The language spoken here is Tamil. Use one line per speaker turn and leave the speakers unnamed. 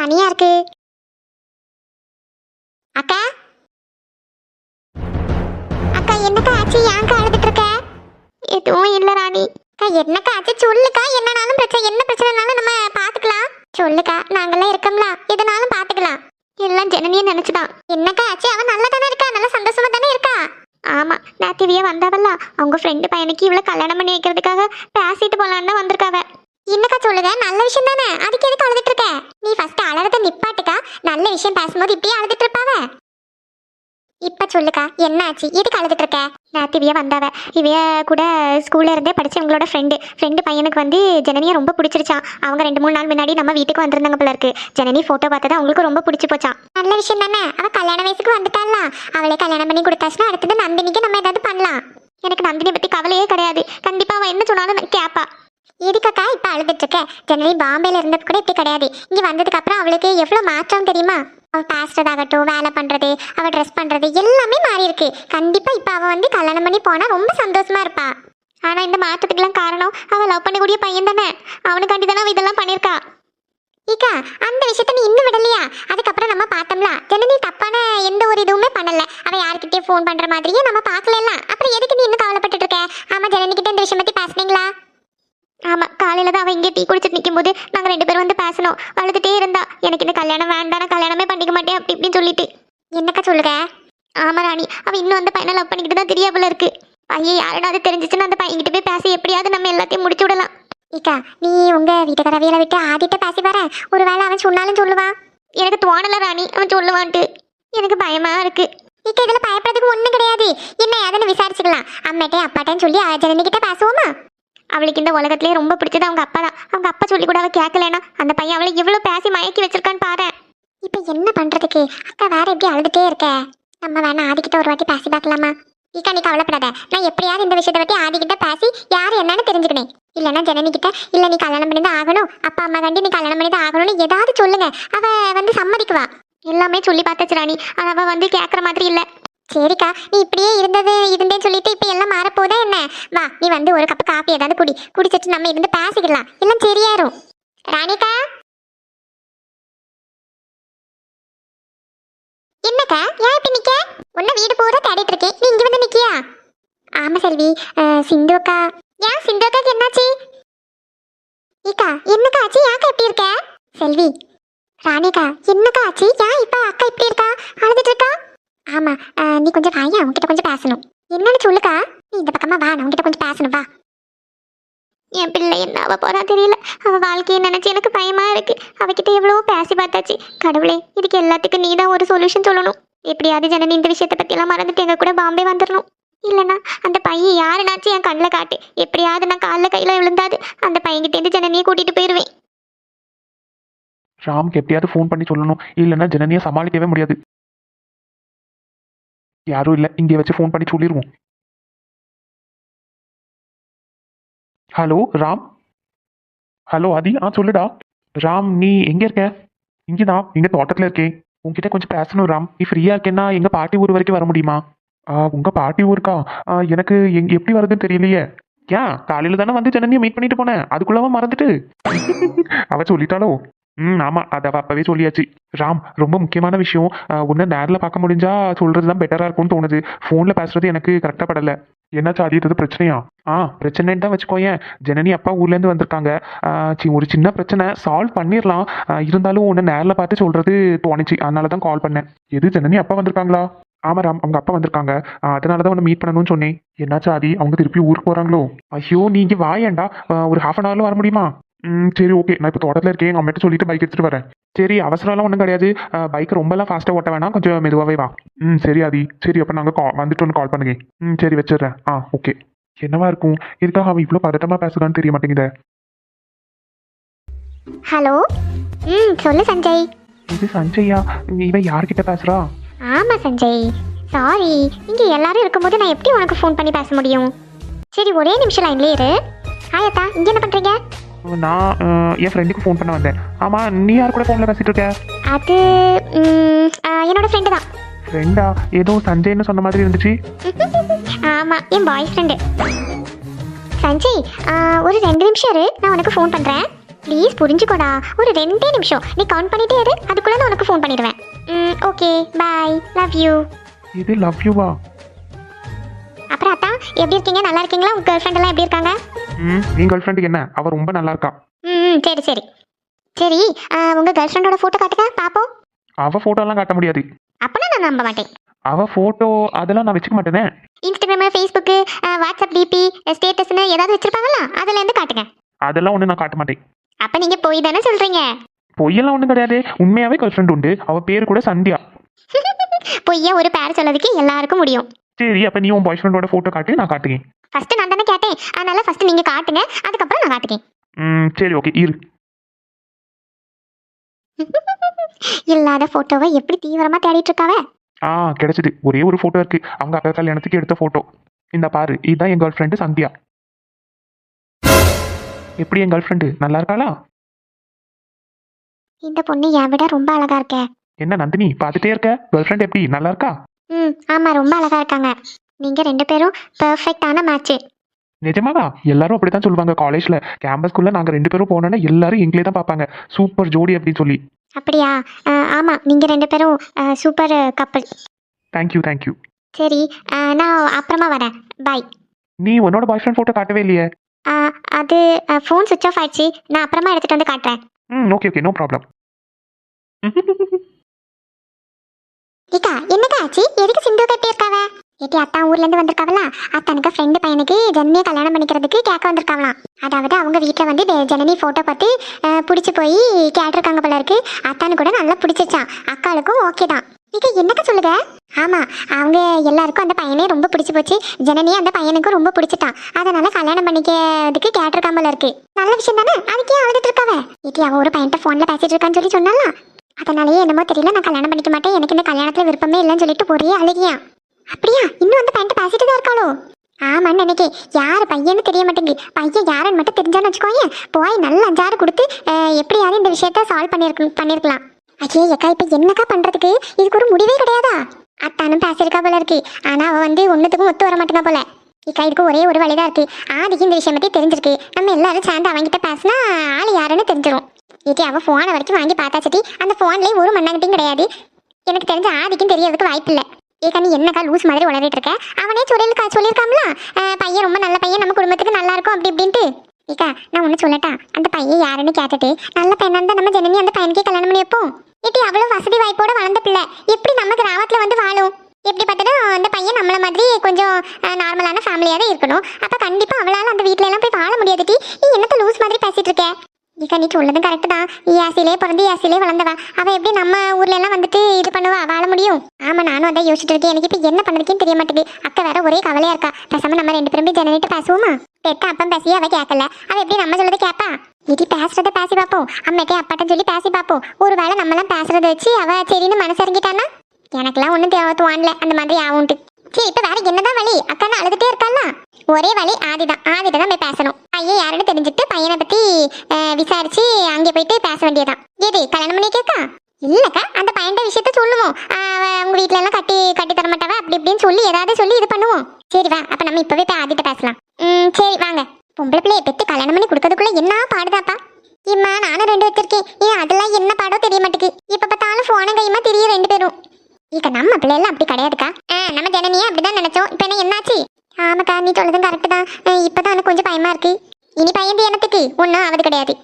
தனியா இருக்கு. அக்கா? அக்கா என்னக்கா ஆச்சு? ஏன்க்கா அழுதுட்டு இருக்க? எதுவும் இல்ல ராணி. அக்கா என்னக்கா ஆச்சு? சொல்லுக்கா. என்னனாலும் பிரச்சனை என்ன பிரச்சனைனாலும் நம்ம பாத்துக்கலாம். சொல்லுக்கா. நாங்கெல்லாம் இருக்கோம்ல. எதுனாலும் பாத்துக்கலாம். எல்லாம் ஜனனியை நினைச்சுதான். என்னக்கா ஆச்சு? அவன் நல்லா தானே இருக்கா? நல்லா சந்தோஷமா தானே இருக்கா? ஆமா. நாத்திவியா வந்தாவல்ல. அவங்க ஃப்ரெண்டு பையனுக்கு இவ்வளவு கல்யாணம் பண்ணி வைக்கிறதுக்காக பேசிட்டு போலான்னு வந்திருக்காவ. என்னக்கா சொல்லுங்க நல்ல விஷயம் தானே. அதுக்கு எதுக்கு அழுதுட்டு இருக்க நீ ஃபர்ஸ்ட் அழறத நிப்பாட்டுக்கா நல்ல விஷயம் பேசும்போது இப்படியே அழுதுட்டு இருப்பாவ? இப்ப சொல்லுக்கா என்ன ஆச்சு எதுக்கு அழுதுட்டு இருக்க? நேத்து இவைய வந்தாவ. இவைய கூட ஸ்கூல்ல இருந்தே படிச்ச இவங்களோட ஃப்ரெண்டு ஃப்ரெண்டு பையனுக்கு வந்து ஜனனியை ரொம்ப பிடிச்சிருச்சான் அவங்க ரெண்டு மூணு நாள் முன்னாடி நம்ம வீட்டுக்கு வந்திருந்தாங்க போல இருக்கு. ஜனனி போட்டோ பார்த்தது அவங்களுக்கு ரொம்ப பிடிச்சி போச்சான் நல்ல விஷயம் தானே? அவ கல்யாண வயசுக்கு வந்துட்டால அவளே கல்யாணம் பண்ணி கொடுத்தாச்சுன்னா அடுத்தது நந்தினிக்கு நம்ம ஏதாவது பண்ணலாம். எனக்கு நந்தினி பத்தி கவலையே கிடையாது. கண்டிப்பா அவ என்ன சொன்னாலும் நான் கேப்பா. இதுக்கக்கா இப்ப அழுதுட்டு இருக்க ஜெனரலி பாம்பேல இருந்தது கூட இப்படி கிடையாது. இங்க வந்ததுக்கு அப்புறம் அவளுக்கு எவ்வளவு மாற்றம் தெரியுமா? அவள் பேசுறதாகட்டும் வேலை பண்றது அவ ட்ரெஸ் பண்றது எல்லாமே மாறி இருக்கு கண்டிப்பா இப்ப அவ வந்து கல்யாணம் பண்ணி போனா ரொம்ப சந்தோஷமா இருப்பா. ஆனா இந்த மாற்றத்துக்குலாம் காரணம் அவ லவ் பண்ணக்கூடிய பையன் தானே. அவனுக்காண்டி தானே இதெல்லாம் பண்ணிருக்கா ஈக்கா அந்த விஷயத்த நீ இன்னும் விடலையா? அதுக்கப்புறம் நம்ம பார்த்தோம்ல. ஜனனி தப்பான எந்த ஒரு இதுவுமே பண்ணல. அவ யார்கிட்டயும் ஃபோன் பண்ற மாதிரியே நம்ம பார்க்கல அப்புறம் எதுக்கு நீ இன்னும் கவலைப்பட்டுட்டு இருக்க? ஆமா ஜனனி கிட்ட இந்த விஷயம் பத்தி பேசுனீங்களா? ஆமா காலையில தான் அவ இங்கே டீ குடிச்சிட்டு நிற்கும் போது நாங்க ரெண்டு பேரும் வந்து பேசணும். அழுதுட்டே இருந்தா எனக்கு இந்த கல்யாணம் வேண்டாம் கல்யாணமே பண்ணிக்க மாட்டேன் அப்படி இப்படின்னு சொல்லிட்டு. என்னக்கா சொல்லுங்க ஆமா ராணி. அவ இன்னும் அந்த பையனை லவ் பண்ணிக்கிட்டு தான் தெரியாமல இருக்கு. பையன் யாருனாவது தெரிஞ்சிச்சுன்னா அந்த பையன்கிட்ட போய் பேசி எப்படியாவது நம்ம எல்லாத்தையும் முடிச்சு விடலாம். இக்கா நீ உங்க வீட்டுக்காரவியல விட்டு ஆதிட்ட பேசி பாரு. ஒருவேளை அவன் சொன்னாலும் சொல்லுவான் எனக்கு தோணல ராணி. அவன் சொல்லுவான்ட்டு. எனக்கு பயமா இருக்கு. இக்கா இதுல பயப்படுறதுக்கு ஒண்ணும் கிடையாது. என்ன ஏதுன்னு விசாரிச்சுக்கலாம். அம்மாட்டே அப்பாட்டேன்னு சொல்லி ஜனனி கிட்ட பேசுவோமா? அவளுக்கு இந்த உலகத்திலே ரொம்ப பிடிச்சது அவங்க அப்பா தான். அவங்க அப்பா சொல்லி கூட அவ கேட்கலனா அந்த பையன் அவளை இவ்வளவு பேசி மயக்கி வச்சிருக்கான்னு பாரு. இப்போ என்ன பண்றதுக்கு? அக்கா வேற எப்படி அழுதுட்டே இருக்க. நம்ம வேணா ஆதிக்கிட்ட ஒரு வாட்டி பேசி பார்க்கலாமா? இக்கா நீ கவலைப்படாத. நான் எப்படியாவது இந்த விஷயத்தை பத்தி ஆதிக்கிட்ட பேசி யார் என்னன்னு தெரிஞ்சுக்கணும். இல்லைன்னா ஜனனி கிட்ட இல்ல நீ கல்யாணம் பண்ணி தான் ஆகணும். அப்பா அம்மா கண்டி நீ கல்யாணம் பண்ணி தான் ஆகணும்னு ஏதாவது சொல்லுங்க. அவ வந்து சம்மதிக்குவா. எல்லாமே சொல்லி பார்த்தாச்சு ராணி. அவ வந்து கேட்குற மாதிரி இல்ல. சரிக்கா நீ இப்படியே இருந்தது இருந்தேன்னு சொல்லிட்டு இப்போ எல்லாம் மாறப்போதா என்ன? வா நீ வந்து ஒரு கப் காஃபி ஏதாவது குடி. குடிச்சிட்டு நம்ம இருந்து பேசிக்கலாம். எல்லாம் சரியாயிரும். ராணிக்கா? என்னக்கா? ஏன் இப்படி நிக்க? உன்ன வீடு பூரா தேடிட்டு இருக்கேன். நீ இங்க வந்து நிக்கியா? ஆமா செல்வி அஹ், சிந்து அக்கா. ஏன் சிந்து அக்காக்கு என்னாச்சு? ஈக்கா என்னக்கா ஆச்சு? ஏக்கா எப்படி இருக்க? செல்வி ராணிக்கா என்னக்கா ஆச்சு? ஏன் இப்ப அக்கா இப்படி இருக்கா? அழுதுட்டு இருக்கா? ஆமா நீ கொஞ்சம் வாயா உன்கிட்ட கொஞ்சம் பேசணும். என்னன்னு சொல்லுக்கா? நீ இந்த பக்கமா வா நான் உன்கிட்ட கொஞ்சம் பேசணும் வா. என் பிள்ளை என்ன அவ போறா தெரியல. அவ வாழ்க்கையை நினைச்சு எனக்கு பயமா இருக்கு. அவகிட்ட எவ்வளவோ பேசி பார்த்தாச்சு. கடவுளே இதுக்கு எல்லாத்துக்கும் நீ தான் ஒரு சொல்யூஷன் சொல்லணும். எப்படியாவது ஜனனி இந்த விஷயத்தை பத்தி எல்லாம் மறந்துட்டு எங்க கூட பாம்பே வந்துடணும் இல்லைன்னா அந்த பையன் யாருனாச்சும் என் கண்ணில் காட்டு. எப்படியாவது நான் காலில் கையில விழுந்தாது. அந்த பையன்கிட்டேருந்து ஜனனியை கூட்டிட்டு போயிடுவேன்
ராம்க்கு எப்படியாவது ஃபோன் பண்ணி சொல்லணும். இல்லைன்னா ஜனனியை சமாளிக்கவே முடியாது. யாரும் இல்லை. இங்கே வச்சு ஃபோன் பண்ணி சொல்லிடுவோம் ஹலோ ராம்? ஹலோ ஆதி? ஆ சொல்லுடா. ராம் நீ எங்கே இருக்க? இங்கே தான் இங்கே தோட்டத்தில் இருக்கேன் உங்ககிட்ட கொஞ்சம் பேசணும் ராம். நீ ஃப்ரீயாக இருக்கேன்னா எங்கள் பாட்டி ஊர் வரைக்கும் வர முடியுமா? ஆ உங்கள் பாட்டி ஊருக்கா? ஆ, எனக்கு எங் எப்படி வருதுன்னு தெரியலையே. ஏன் காலையில் தானே வந்து ஜனனியை மீட் பண்ணிட்டு போனேன். அதுக்குள்ளவா மறந்துட்டு. அவ சொல்லிட்டாலோ ம் ஆமாம் அதை அவ அப்போவே சொல்லியாச்சு. ராம் ரொம்ப முக்கியமான விஷயம். உன்னை நேரில் பார்க்க முடிஞ்சா சொல்கிறது தான் பெட்டராக இருக்கும்னு தோணுது. ஃபோனில் பேசுறது எனக்கு கரெக்டாக படலை. என்னாச்சு அது பிரச்சனையா? ஆ பிரச்சனைன்னு தான் வச்சுக்கோயேன். ஜனனி அப்பா ஊர்லேருந்து வந்திருக்காங்க. சி ஒரு சின்ன பிரச்சனை. சால்வ் பண்ணிடலாம் இருந்தாலும் உன்னை நேரில் பார்த்து சொல்கிறது தோணுச்சு. அதனால தான் கால் பண்ணேன். எது ஜனனி அப்பா வந்திருக்காங்களா? ஆமாம் ராம் அவங்க அப்பா வந்திருக்காங்க. அதனால தான் உன்னை மீட் பண்ணணும்னு சொன்னேன். என்னாச்சு ஆதி அவங்க திருப்பி ஊருக்கு போகிறாங்களோ ஐயோ நீங்கள் வாயேண்டா. ஒரு ஹாஃப் அன் ஹவரில் வர முடியுமா? ம் சரி ஓகே நான் இப்போ தோட்டத்தில் இருக்கேன். எங்கள் அம்மிட்ட சொல்லிட்டு பைக் எடுத்துட்டு வரேன். சரி அவசரம்லாம் ஒன்றும் கிடையாது. பைக் ரொம்பலாம் ஃபாஸ்ட்டாக ஓட்ட வேணாம். கொஞ்சம் மெதுவாகவே வா. ம் சரி ஆதி. சரி அப்போ நாங்கள் கா வந்துட்டு ஒன்று கால் பண்ணுங்க. ம் சரி வச்சிடுறேன். ஆ ஓகே என்னவா இருக்கும்? இதுக்காக அவன் இவ்வளோ பதட்டமாக பேசுதான்னு தெரிய மாட்டேங்குதே.
ஹலோ ம் சொல்லு சஞ்சய்.
இது சஞ்சய்யா இவன் யார்கிட்ட பேசுறா?
ஆமா சஞ்சய். சாரி இங்க எல்லாரும் இருக்கும்போது நான் எப்படி உனக்கு ஃபோன் பண்ணி பேச முடியும்? சரி ஒரே நிமிஷம் லைன்லயே இரு. ஹாய் அத்தா. இங்க என்ன பண்றீங்க?
நான் என் ஃப்ரெண்டுக்கு ஃபோன் பண்ண வந்தேன். ஆமாம் நீ யார் கூட ஃபோனில் பேசிட்டு இருக்க?
அது என்னோட ஃப்ரெண்டு தான்.
ஃப்ரெண்டா ஏதோ சஞ்சய்னு சொன்ன மாதிரி இருந்துச்சு.
ஆமா என் பாய் ஃப்ரெண்டு சஞ்சய் ஒரு ரெண்டு நிமிஷம் இரு நான் உனக்கு ஃபோன் பண்றேன். ப்ளீஸ் புரிஞ்சுக்கோடா ஒரு ரெண்டே நிமிஷம். நீ கவுண்ட் பண்ணிட்டே இரு அதுக்குள்ள நான் உனக்கு ஃபோன் பண்ணிடுவேன். ம் ஓகே பாய் லவ் யூ
இது லவ் யூவா
அப்புறம் அத்தா எப்படி இருக்கீங்க? நல்லா இருக்கீங்களா? உங்க கேர்ள் ஃப்ரெண்ட் எல்லாம் எப்படி இருக்காங்க?
ம் நீ கேர்ள் ஃப்ரெண்டுக்கு என்ன? அவ ரொம்ப நல்லா இருக்கா?
ம் சரி சரி. சரி உங்க கேர்ள் ஃப்ரெண்டோட ஃபோட்டோ காட்டுங்க பாப்போம்.
அவ போட்டோலாம் காட்ட முடியாது.
அப்பனா நான் நம்ப மாட்டேன்.
அவ போட்டோ அதெல்லாம் நான் வச்சுக்க மாட்டேனே.
இன்ஸ்டாகிராம் ஃபேஸ்புக்கு வாட்ஸ்அப் டிபி ஸ்டேட்டஸ்னு ஏதாவது வச்சிருப்பாங்களா அதுல இருந்து காட்டுங்க.
அதெல்லாம் ஒன்றும் நான் காட்ட மாட்டேன்.
அப்ப நீங்க போய் தானே சொல்றீங்க.
பொய்யெல்லாம் ஒன்றும் கிடையாது. உண்மையாவே கேர்ள் ஃப்ரெண்ட் உண்டு. அவ பேர் கூட சந்தியா.
பொய்யா ஒரு பேர் சொல்லதுக்கு எல்லாருக்கும் முடியும்.
சரி அப்ப நீ உன் பாய் ஃப்ரெண்டோட போட்டோ காட்டு நான் காட்டுகிறேன்.
ஃபர்ஸ்ட் நான் தானே அதனால ஃபர்ஸ்ட் நீங்க காட்டுங்க. அதுக்கப்புறம் நான் காட்டுக்கேன்.
ம் சரி ஓகே இரு.
இல்லாத போட்டோவை எப்படி தீவிரமா தேடிட்டு இருக்காவ?
ஆ கிடைச்சது. ஒரே ஒரு போட்டோ இருக்கு. அவங்க அக்கா கல்யாணத்துக்கு எடுத்த போட்டோ இந்த பாரு இதுதான் என் கேர்ள் ஃப்ரெண்டு சந்தியா. எப்படி என் கேர்ள் ஃப்ரெண்டு நல்லா இருக்காளா?
இந்த பொண்ணு என் விட ரொம்ப அழகா இருக்க.
என்ன நந்தினி பார்த்துட்டே இருக்க? கேர்ள் ஃப்ரெண்ட் எப்படி? நல்லா இருக்கா?
ம் ஆமா ரொம்ப அழகா இருக்காங்க. நீங்க ரெண்டு பேரும் பெர்ஃபெக்டான மேட்ச்
நிஜமாவா? எல்லாரும் அப்படித்தான் சொல்லுவாங்க காலேஜ்ல கேம்பஸ்க்குள்ள நாங்க ரெண்டு பேரும் போனோன்னா எல்லாரும் எங்களே தான் பார்ப்பாங்க. சூப்பர் ஜோடி அப்படின்னு சொல்லி.
அப்படியா? ஆமா. நீங்க ரெண்டு பேரும் சூப்பர் கப்பல்
தேங்க்யூ தேங்க்யூ
சரி. நான் அப்புறமா வரேன். பாய்
நீ உன்னோட பாய் ஃப்ரெண்ட் போட்டோ காட்டவே இல்லையே?
அது ஃபோன் சுவிச் ஆஃப் ஆயிடுச்சு. நான் அப்புறமா எடுத்துட்டு வந்து காட்டுறேன்.
ம் ஓகே ஓகே நோ ப்ராப்ளம்
ஏக்கா என்னக்கா ஆச்சு? எதுக்கு சிந்து கட்டி இருக்காவ ஏட்டி அத்தா ஊர்ல இருந்து வந்திருக்காவல அத்தனுக்கு ஃப்ரெண்டு பையனுக்கு ஜனனியை கல்யாணம் பண்ணிக்கிறதுக்கு கேட்க வந்திருக்காவலாம் அதாவது அவங்க வீட்டில் வந்து ஜனனி ஃபோட்டோ பார்த்து பிடிச்சி போய் கேட்டிருக்காங்க போல இருக்கு. அத்தானு கூட நல்லா பிடிச்சிச்சான் அக்காளுக்கும் ஓகே தான். இது என்னக்கா சொல்லுங்க ஆமா அவங்க எல்லாருக்கும் அந்த பையனே ரொம்ப பிடிச்சி போச்சு. ஜனனி அந்த பையனுக்கும் ரொம்ப பிடிச்சிட்டான். அதனால கல்யாணம் பண்ணிக்கிறதுக்கு கேட்டிருக்காம போல இருக்கு. நல்ல விஷயம் தானே? அதுக்கே அழுதுட்டு இருக்காவ. ஏட்டி அவ ஒரு பையன்கிட்ட ஃபோனில் பேசிட்டு இருக்கான்னு சொல்லி சொன்னாலாம் அதனாலயே என்னமோ தெரியல நான் கல்யாணம் பண்ணிக்க மாட்டேன். எனக்கு இந்த கல்யாணத்துல விருப்பமே இல்லைன்னு சொல்லிட்டு ஒரே அழுகியான் அப்படியா? இன்னும் அந்த பேண்ட் பேசிட்டு தான் இருக்காளோ? ஆமான்னு நினைக்கேன் யார் பையன்னு தெரிய மாட்டேங்குது. பையன் யாருன்னு மட்டும் தெரிஞ்சான்னு வச்சுக்கோங்க போய் நல்ல அஞ்சாறு கொடுத்து எப்படியாவது இந்த விஷயத்த சால்வ் பண்ணியிருக்க பண்ணிருக்கலாம். ஐயே அக்கா இப்போ என்னக்கா பண்றதுக்கு? இதுக்கு ஒரு முடிவே கிடையாதா? அத்தானும் பேசியிருக்கா போல இருக்கு. ஆனால் அவள் வந்து ஒன்றுத்துக்கும் ஒத்து வர மாட்டேங்க போல. இக்கா இதுக்கு ஒரே ஒரு வழிதான் இருக்கு. ஆதிக்கு இந்த விஷயம் பற்றி தெரிஞ்சிருக்கு. நம்ம எல்லாரும் சேர்ந்து அவங்ககிட்ட பேசினா ஆள் யாருன்னு தெரிஞ்சிடும் இது அவள் ஃபோனை வரைக்கும் வாங்கி பார்த்தா சட்டி அந்த ஃபோன்லேயே ஒரு மண்ணங்கிட்டையும் கிடையாது. எனக்கு தெரிஞ்ச ஆதிக்கும் தெரியறதுக்கு வாய்ப்பு இல்லை ஏக்கா நீ என்னக்கா லூஸ் மாதிரி உளறிட்டு இருக்க? அவனே சொல்லிருக்கா சொல்லியிருக்காம்ல? பையன் ரொம்ப நல்ல பையன் நம்ம குடும்பத்துக்கு நல்லா இருக்கும் அப்படி இப்படின்ட்டு. ஏக்கா நான் ஒன்று சொல்லட்டா? அந்த பையன் யாருன்னு கேட்டுட்டு நல்ல பையனா இருந்தால் நம்ம ஜனனி அந்த பையனுக்கே கல்யாணம் பண்ணி வைப்போம். ஏட்டி அவ்வளோ வசதி வாய்ப்போட வளர்ந்த பிள்ளை. எப்படி நம்ம கிராமத்துல வந்து வாழும்? எப்படி பார்த்தாலும் அந்த பையன் நம்மள மாதிரி கொஞ்சம் நார்மலான ஃபேமிலியாக தான் இருக்கணும். அப்போ கண்டிப்பாக அவளால் அந்த வீட்ல எல்லாம் போய் வாழ முடியாதுடி நீ என்னத்த லூஸ் மாதிரி பேசிட்டு இருக்க? இக்கா நீ சொல்லதும் கரெக்டு தான். ஏசிலே பிறந்து ஏசிலே வளர்ந்தவா அவ எப்படி நம்ம ஊர்ல எல்லாம் வந்துட்டு இது பண்ணுவா வாழ முடியும் ஆமா நானும் அதான் யோசிச்சுட்டு இருக்கேன் எனக்கு இப்போ என்ன பண்ணுறதுன்னு தெரிய மாட்டேங்குது அக்கா வேற ஒரே கவலையா இருக்கா பேசாம நம்ம ரெண்டு பேரும் ஜெனரேட்டர் பேசுவோமா பெத்த அப்பம் பேசி அவ கேட்கல அவ எப்படி நம்ம சொல்லதை கேட்பா இது பேசுறத பேசி பார்ப்போம் அம்மாட்டே அப்பாட்ட சொல்லி பேசி பார்ப்போம் ஒருவேளை நம்மளாம் பேசுறத வச்சு அவ சரின்னு மனசு இறங்கிட்டானா எனக்கெல்லாம் ஒன்றும் தேவை தோணல அந்த மாதிரி ஆகும்ட்டு சரி இப்போ வேற என்னதான் வழி? அக்கா அழுதுட்டே இருக்கால ஒரே வழி ஆதிதான். ஆதிட்ட தான் போய் பேசணும். பையன் யாருன்னு தெரிஞ்சுட்டு பையனை பத்தி விசாரிச்சு அங்கே போயிட்டு பேச வேண்டியதான் எது கல்யாணம் பண்ணி கேட்கா இல்லக்கா அந்த பையன் விஷயத்த சொல்லுவோம். உங்க வீட்ல எல்லாம் கட்டி கட்டி தர மாட்டாவா? அப்படி இப்படின்னு சொல்லி ஏதாவது சொல்லி இது பண்ணுவோம். சரி வா அப்ப நம்ம இப்பவே போய் ஆதிட்ட பேசலாம். ம் சரி வாங்க. பொம்பளை பிள்ளைய பெற்று கல்யாணம் பண்ணி கொடுக்கறதுக்குள்ள என்ன பாடுதாப்பா? இம்மா நானும் ரெண்டு வச்சிருக்கேன். ஏன் அதெல்லாம் என்ன பாடோ தெரிய மாட்டேங்குது. இப்ப பார்த்தாலும் போன கையுமா தெரியும் ரெண்டு பேரும். இக்க நம்ம பிள்ளைலாம் அப்படி கிடையாதுக்கா. பண்ணுவனியே அப்படிதான் நினைச்சோம். இப்போ என்ன என்னாச்சு? ஆமாக்கா நீ சொல்றதும் கரெக்ட் தான். இப்பதான் எனக்கு கொஞ்சம் பயமா இருக்கு. இனி பயந்து எனக்கு ஒன்றும் ஆவது கிடையாது.